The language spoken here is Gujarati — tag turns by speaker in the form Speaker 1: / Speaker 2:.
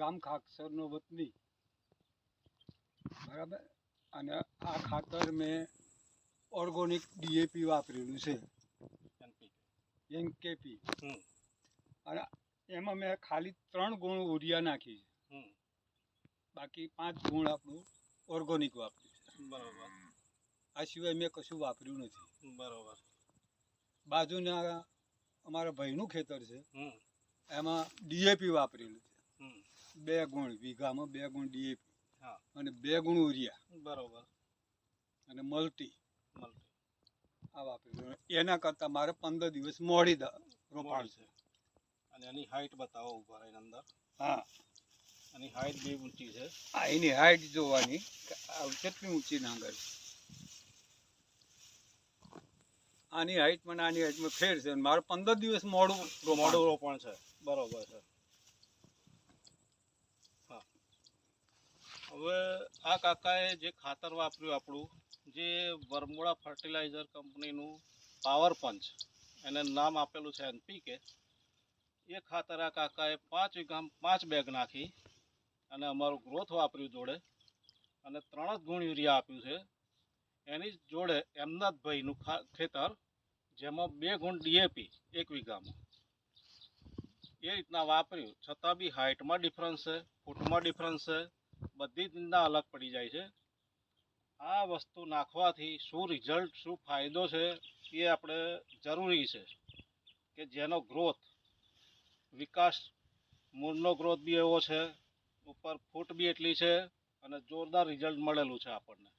Speaker 1: ગામ ખાકસરનો વતની. બરાબર? અને આ ખાતર મેં ઓર્ગોનિક ડીએપી વાપરેલું છે. એનકેપી. અને એમાં મેં ખાલી ત્રણ ગુણ ઉરિયા નાખી છે. બાકી પાંચ ગુણ આપણું ઓર્ગોનિક વાપર્યું છે.
Speaker 2: બરાબર.
Speaker 1: આ સિવાય મેં કશું વાપર્યું નથી.
Speaker 2: બરાબર.
Speaker 1: બાજુના અમારા ભાઈનું ખેતર છે. એમાં ડીએપી વાપરેલું બે ગુણ વીઘામાં બે ગુણ ડીએપી
Speaker 2: હા.
Speaker 1: અને બે ગુણ ઉરિયા
Speaker 2: બરોબર.
Speaker 1: અને મલ્ટી આ વાપરેલું એના કરતાં મારે પંદર દિવસ મોડી રોપાણ છે.
Speaker 2: અને એની હાઈટ બતાવો ઉપર એની અંદર.
Speaker 1: હા.
Speaker 2: એની હાઈટ બે ઊંચી છે.
Speaker 1: આ એની હાઈટ જોવાની કેટલી ઊંચી નાંગર છે. આની હાઈટમાં આની હાઈટમાં ફેર છે. અને મારે પંદર દિવસ મોડું
Speaker 2: મોડું
Speaker 1: રોપણ
Speaker 2: છે. બરોબર છે. હવે આ કાકાએ જે ખાતર વાપર્યું આપણું, જે વરમોડા ફર્ટિલાઇઝર કંપનીનું પાવર પંચ એને નામ આપેલું છે એનપીકે, એ ખાતર આ કાકાએ પાંચ વીઘા, પાંચ બેગ નાખી અને અમારું ગ્રોથ વાપર્યું જોડે અને ત્રણ જ ગુણ યુરિયા આપ્યું છે. એની જોડે એમનાથભાઈનું ખેતર, જેમાં બે ગુણ ડીએપી એક વીઘામાં. એ રીતના વાપર્યું. છતાં બી હાઇટમાં ડિફરન્સ છે, ફૂટમાં ડિફરન્સ છે બધી ચિંતા અલગ પડી જાય છે. આ વસ્તુ નાખવાથી શું રિઝલ્ટ શું ફાયદો છે એ આપણે જરૂરી છે કે જેનો ગ્રોથ વિકાસ, મૂળનો ગ્રોથ બી એવો છે, ઉપર ફૂટ બી એટલી છે અને જોરદાર રિઝલ્ટ મળેલું છે આપણને.